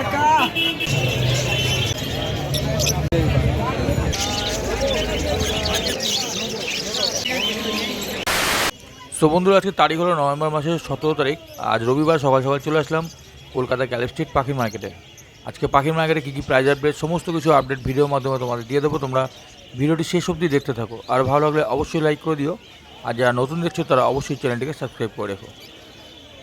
So বন্ধুরা, আজকে তারিখ হলো নভেম্বর মাসের সতেরো তারিখ। আজ রবিবার সকাল সকাল চলে আসলাম কলকাতা গ্যালেপ স্ট্রিট পাখির মার্কেটে আজকে পাখির মার্কেটে কী কী প্রাইজ আপডেট সমস্ত কিছু আপডেট ভিডিওর মাধ্যমে তোমাদের দিয়ে দেবো। তোমরা ভিডিওটি শেষ অবধি দেখতে থাকো। আর ভালো লাগলে অবশ্যই লাইক করে দিও। আর যারা নতুন দেখছ, তারা অবশ্যই চ্যানেলটিকে সাবস্ক্রাইব করে রেখো।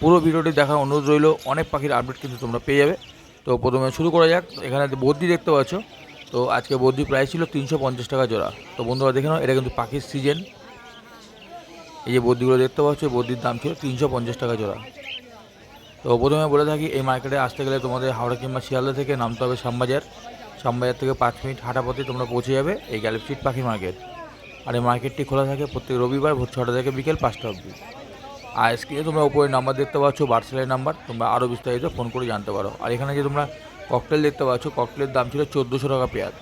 পুরো ভিডিওটি দেখার অনুরোধ রইল, অনেক পাখির আপডেট কিন্তু তোমরা পেয়ে যাবে। তো প্রথমে শুরু করা যাক। এখানে বদ্যি দেখতে পাচ্ছ। তো আজকে বদ্যি প্রাইস ছিল তিনশো পঞ্চাশ টাকা জোড়া। তো বন্ধুরা, দেখে নাও, এটা কিন্তু পাখির সিজন এই যে বদ্যিগুলো দেখতে পাচ্ছ বদ্যির দাম ছিল তিনশো পঞ্চাশ টাকা জোড়া। তো প্রথমে বলে থাকি, এই মার্কেটে আসতে গেলে তোমাদের হাওড়া কিংবা শিয়ালদা থেকে নামতে হবে শ্যামবাজার। শ্যামবাজার থেকে পাঁচ মিনিট হাঁটা পথে তোমরা পৌঁছে যাবে এই গ্যালেপ পাখি মার্কেট। আর এই মার্কেটটি খোলা থাকে প্রত্যেক রবিবার ভোর ছটা থেকে বিকেল পাঁচটা অবধি। স্ক্রিনে তোমরা উপরে নাম্বার দেখতে পাচ্ছ বার্সেলের নাম্বার, তোমরা আরও বিস্তারিত ফোন করে জানতে পারো। আর এখানে যে তোমরা ককটেল দেখতে পাচ্ছ ককটেলের দাম ছিল চোদ্দোশো টাকা পেয়ার।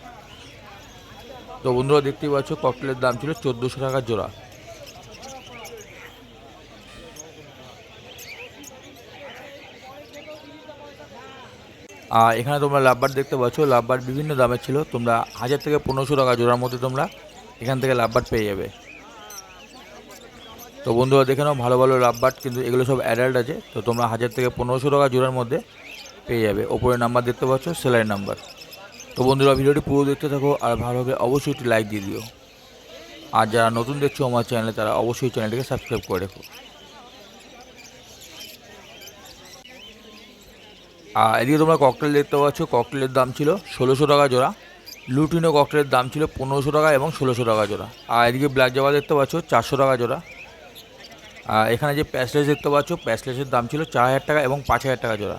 তো বন্ধুরা দেখতেই পাচ্ছ ককটেলের দাম ছিল চোদ্দোশো টাকা জোড়া। আর এখানে তোমরা লাভবার দেখতে পাচ্ছ, লাভবার বিভিন্ন দামের ছিল, তোমরা হাজার থেকে পনেরোশো টাকা জোড়ার মধ্যে তোমরা এখান থেকে লাভবার পেয়ে যাবে। তো বন্ধুরা দেখে নাও, ভালো ভালো লাভবার কিন্তু এগুলো সব অ্যাডাল্ট আছে, তো তোমরা হাজার থেকে পনেরোশো টাকা জোড়ার মধ্যে পেয়ে যাবে। ওপরে নাম্বার দেখতে পাচ্ছ, সেলাইয়ের নাম্বার তো বন্ধুরা ভিডিওটি পুরো দেখতে থাকো, আর ভালো অবশ্যই একটি লাইক দিয়ে দিও। আর যারা নতুন দেখছ আমার চ্যানেলে তারা অবশ্যই চ্যানেলটিকে সাবস্ক্রাইব করে রেখো। আর এদিকে তোমরা ককটেল দেখতে পাচ্ছ ককটেলের দাম ছিল ষোলোশো টাকা জোড়া। লুটিনো ককটেলের দাম ছিল পনেরোশো টাকা এবং ষোলোশো টাকা জোড়া। আর এদিকে ব্ল্যাক জাবা দেখতে পাচ্ছ, চারশো টাকা জোড়া। এখানে যে প্যাসলেস দেখতে পাচ্ছ প্যাসলেসের দাম ছিল চার হাজার টাকা এবং পাঁচ হাজার টাকা জোড়া।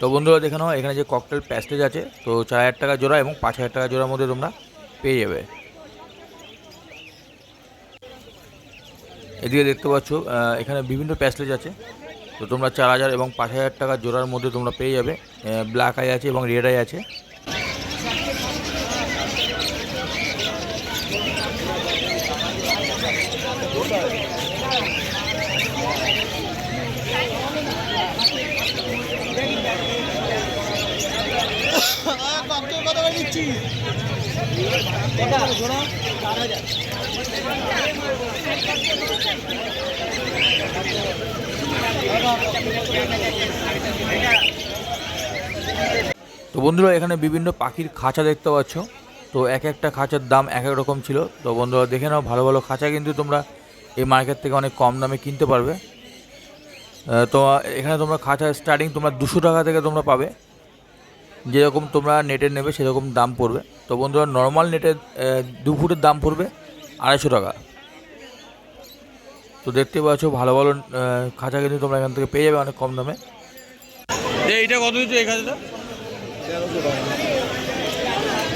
তো বন্ধুরা, দেখে নাও, এখানে যে ককটেল প্যাসলেজ আছে, তো চার হাজার টাকা জোড়া এবং পাঁচ হাজার টাকা জোড়ার মধ্যে তোমরা পেয়ে যাবে। এদিকে দেখতে পাচ্ছ এখানে বিভিন্ন প্যাসলেজ আছে, তো তোমরা চার হাজার এবং পাঁচ হাজার টাকা জোড়ার মধ্যে তোমরা পেয়ে যাবে। ব্ল্যাক আই আছে এবং রেড আই আছে। তো বন্ধুরা, এখানে বিভিন্ন পাখির খাঁচা দেখতে পাচ্ছ। তো এক একটা খাঁচার দাম এক এক রকম ছিল। তো বন্ধুরা, দেখে নাও, ভালো ভালো খাঁচা কিন্তু তোমরা এই মার্কেট থেকে অনেক কম দামে কিনতে পারবে। তো এখানে তোমরা খাঁচা স্টার্টিং তোমরা দুশো টাকা থেকে তোমরা পাবে। যেরকম তোমরা নেটের নেবে সেরকম দাম পড়বে। তো বন্ধুরা নর্মাল নেটের দু ফুটের দাম পড়বে আড়াইশো টাকা। তো দেখতে পাচ্ছ ভালো ভালো খাঁচা কিন্তু তোমরা এখান থেকে পেয়ে যাবে অনেক কম দামে। এইটা কত দিচ্ছে এই খাঁচাটা?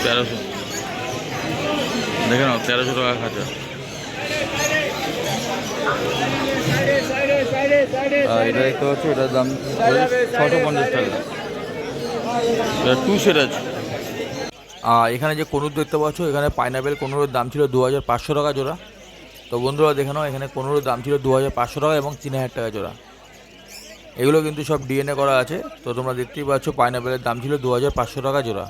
তেরোশো। দেখে নাও তেরোশো টাকা খাঁচা। এটা দেখতে পাচ্ছ এটার দাম ছশো পঞ্চাশ টাকা। এটা টু সেট আছে। এখানে যে কনুর দেখতে পাচ্ছ এখানে পাইনাপেল কনুরের দাম ছিল দু হাজার পাঁচশো টাকা জোড়া। তো বন্ধুরা দেখে নাও এখানে কনুরের দাম ছিল দু হাজার পাঁচশো টাকা এবং তিন হাজার টাকা জোড়া। এগুলো কিন্তু সব ডিএনএ করা আছে। তো তোমরা দেখতেই পাচ্ছ পাইনাপেলের দাম ছিল দু হাজার পাঁচশো টাকা জোড়া।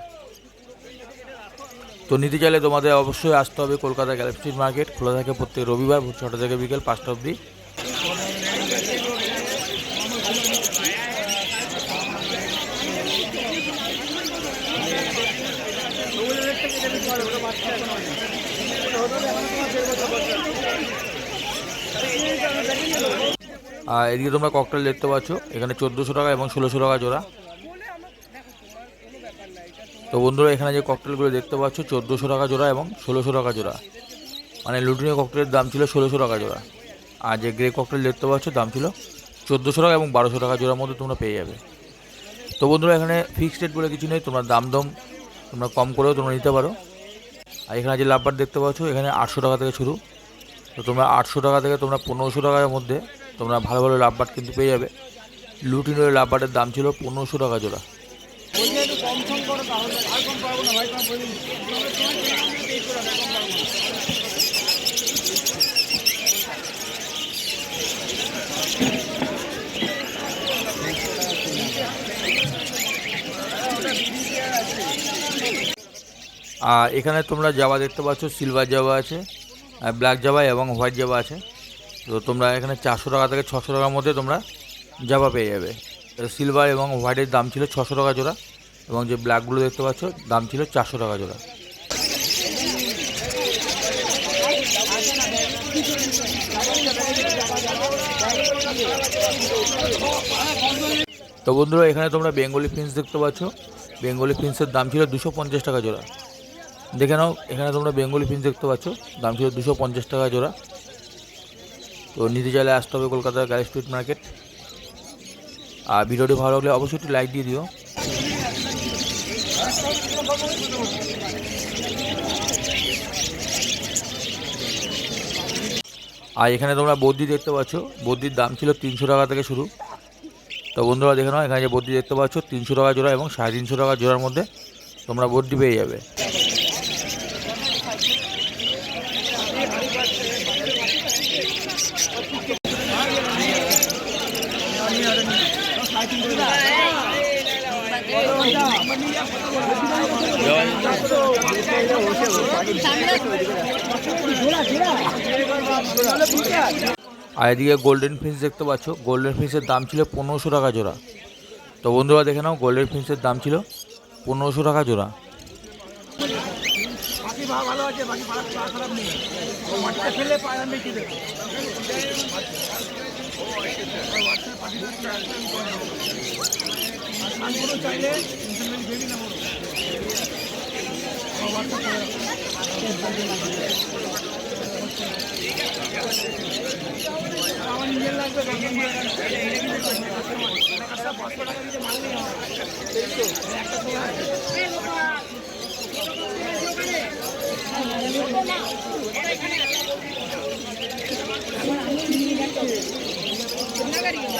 তো নিতে চাইলে তোমাদের অবশ্যই আসতে হবে কলকাতা গ্যালাক্সি মার্কেট খোলা থাকে প্রত্যেক রবিবার ভোর ছটা থেকে বিকেল পাঁচটা অবধি। আর এদিকে তোমরা ককটেল দেখতে পাচ্ছ। এখানে চোদ্দোশো টাকা এবং ষোলোশো টাকা জোড়া। তো বন্ধুরা, এখানে যে ককটেলগুলো দেখতে পাচ্ছ, চোদ্দোশো টাকা জোড়া এবং ষোলোশো টাকা জোড়া। মানে লুটিনো ককটেলের দাম ছিল ষোলোশো টাকা জোড়া। আর যে গ্রে ককটেল দেখতে পাচ্ছ, দাম ছিল চোদ্দোশো টাকা এবং বারোশো টাকা জোড়ার মধ্যে তোমরা পেয়ে যাবে। তো বন্ধুরা, এখানে ফিক্সড রেট বলে কিছু নেই, তোমরা দাম দম তোমরা কম করেও তোমরা নিতে পারো। আর এখানে যে লাভবার দেখতে পাচ্ছ, এখানে আটশো টাকা থেকে শুরু। তো তোমরা আটশো টাকা থেকে তোমরা পনেরোশো টাকার মধ্যে তোমরা ভালো ভালো লাভবার কিন্তু পেয়ে যাবে। লুটিনের লাভবারের দাম ছিল পনেরোশো টাকা জোড়া। আর এখানে তোমরা জাবা দেখতে পাচ্ছ সিলভার জাবা আছে ব্ল্যাক জাবা এবং হোয়াইট জাবা আছে। তো তোমরা এখানে চারশো টাকা থেকে ছশো টাকার মধ্যে তোমরা জাবা পেয়ে যাবে। সিলভার এবং হোয়াইটের দাম ছিল ছশো টাকা জোড়া। এবং যে ব্ল্যাকগুলো দেখতে পাচ্ছ, দাম ছিল চারশো টাকা জোড়া। তো বন্ধুরা, এখানে তোমরা বেঙ্গলি প্রিন্স দেখতে পাচ্ছ। বেঙ্গলি প্রিন্সের দাম ছিল দুশো পঞ্চাশ টাকা জোড়া। দেখে নাও, এখানে তোমরা বেঙ্গলি প্রিন্স দেখতে পাচ্ছ। দাম ছিল দুশো পঞ্চাশ টাকা জোড়া। তো নিতে চাইলে আসতে হবে কলকাতার গ্যারি স্ট্রিট মার্কেট। আর ভিডিওটি ভালো লাগলে অবশ্যই একটি লাইক দিয়ে দিও। আর এখানে তোমরা বদ্যি দেখতে পাচ্ছ। বদ্যির দাম ছিল তিনশো টাকা থেকে শুরু। তো বন্ধুরা, দেখে নাও, এখানে যে বদ্যি দেখতে পাচ্ছ, তিনশো টাকা জোড়া এবং সাড়ে তিনশো টাকা জোড়ার মধ্যে তোমরা বদ্যি পেয়ে যাবে। আর এদিকে গোল্ডেন ফিন্স দেখতে পাচ্ছ। গোল্ডেন ফিন্সের দাম ছিল পনেরোশো টাকা জোড়া। তো বন্ধুরা, দেখে নাও গোল্ডেন ফিন্সের দাম ছিল পনেরোশো টাকা জোড়া। ভালো আছে বাকি খারাপ নেই চাইলে বেবি না আমার নিজের নেই একটা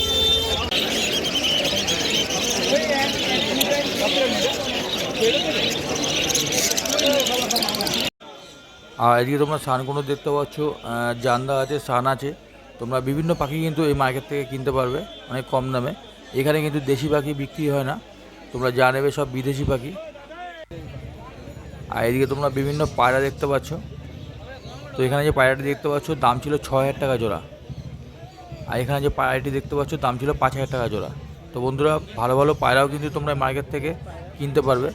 আর এদিকে তোমরা সানকুনো দেখতে পাচ্ছ জান্দা আছে সান আছে। তোমরা বিভিন্ন পাখি কিন্তু এই মার্কেট থেকে কিনতে পারবে, অনেক কম দামে। এখানে কিন্তু দেশি পাখি বিক্রি হয় না। তোমরা যা নেবে সব বিদেশি পাখি। আর এদিকে তোমরা বিভিন্ন পায়রা দেখতে পাচ্ছ। তো এখানে যে পায়রাটি দেখতে পাচ্ছ, দাম ছিল ছ হাজার টাকা জোড়া। আর এখানে যে পায়রাটি দেখতে পাচ্ছ, দাম ছিল পাঁচ হাজার টাকা জোড়া। তো বন্ধুরা, ভালো ভালো পায়রাও কিন্তু তোমরা মার্কেট থেকে কিনতে পারবে।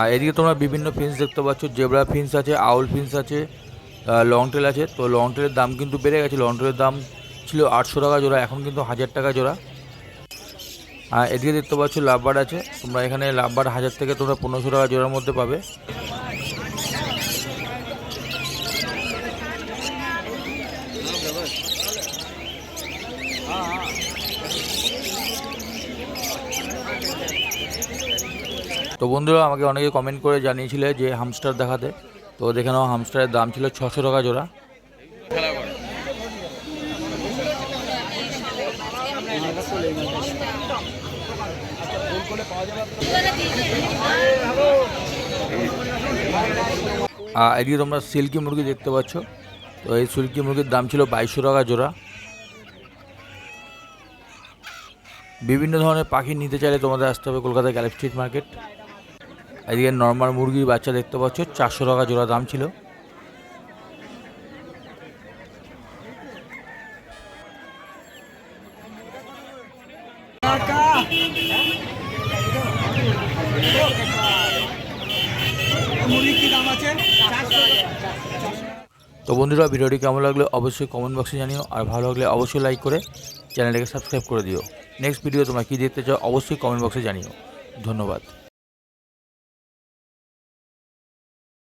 আর এদিকে তোমরা বিভিন্ন ফিন্স দেখতে পাচ্ছ। জেবরা ফিন্স আছে, আউল ফিন্স আছে লং টেল আছে। তো লং টেলের দাম কিন্তু বেড়ে গেছে। লং টেলের দাম ছিল আটশো টাকা জোড়া, এখন কিন্তু হাজার টাকা জোড়া। আর এদিকে দেখতে পাচ্ছ, লাভবার আছে। তোমরা এখানে লাভবার হাজার থেকে তোমরা পনেরোশো টাকা জোড়ার মধ্যে পাবে। তো বন্ধুরা আমাকে অনেকে কমেন্ট করে জানিয়েছিলে যে হামস্টার দেখাতে। তো দেখে নাও হামস্টারের দাম ছিল ছশো টাকা জোড়া। এদিকে তোমরা সিল্কি মুরগি দেখতে পাচ্ছ। তো এই সিল্কি মুরগির দাম ছিল বাইশশো টাকা জোড়া। বিভিন্ন ধরনের পাখি নিতে চাইলে তোমাদের আসতে হবে কলকাতা গ্যালেপ স্ট্রিট মার্কেট এদিকে নর্মাল মুরগির বাচ্চা দেখতে পাচ্ছ, চারশো টাকা জোড়া দাম ছিল। তো বন্ধুরা, ভিডিওটি কেমন লাগলে অবশ্যই কমেন্ট বক্সে জানিও, আর ভালো লাগলে অবশ্যই লাইক করে চ্যানেলটাকে সাবস্ক্রাইব করে দিও। নেক্সট ভিডিও তোমরা কী দেখতে চাও, অবশ্যই কমেন্ট বক্সে জানিও। ধন্যবাদ।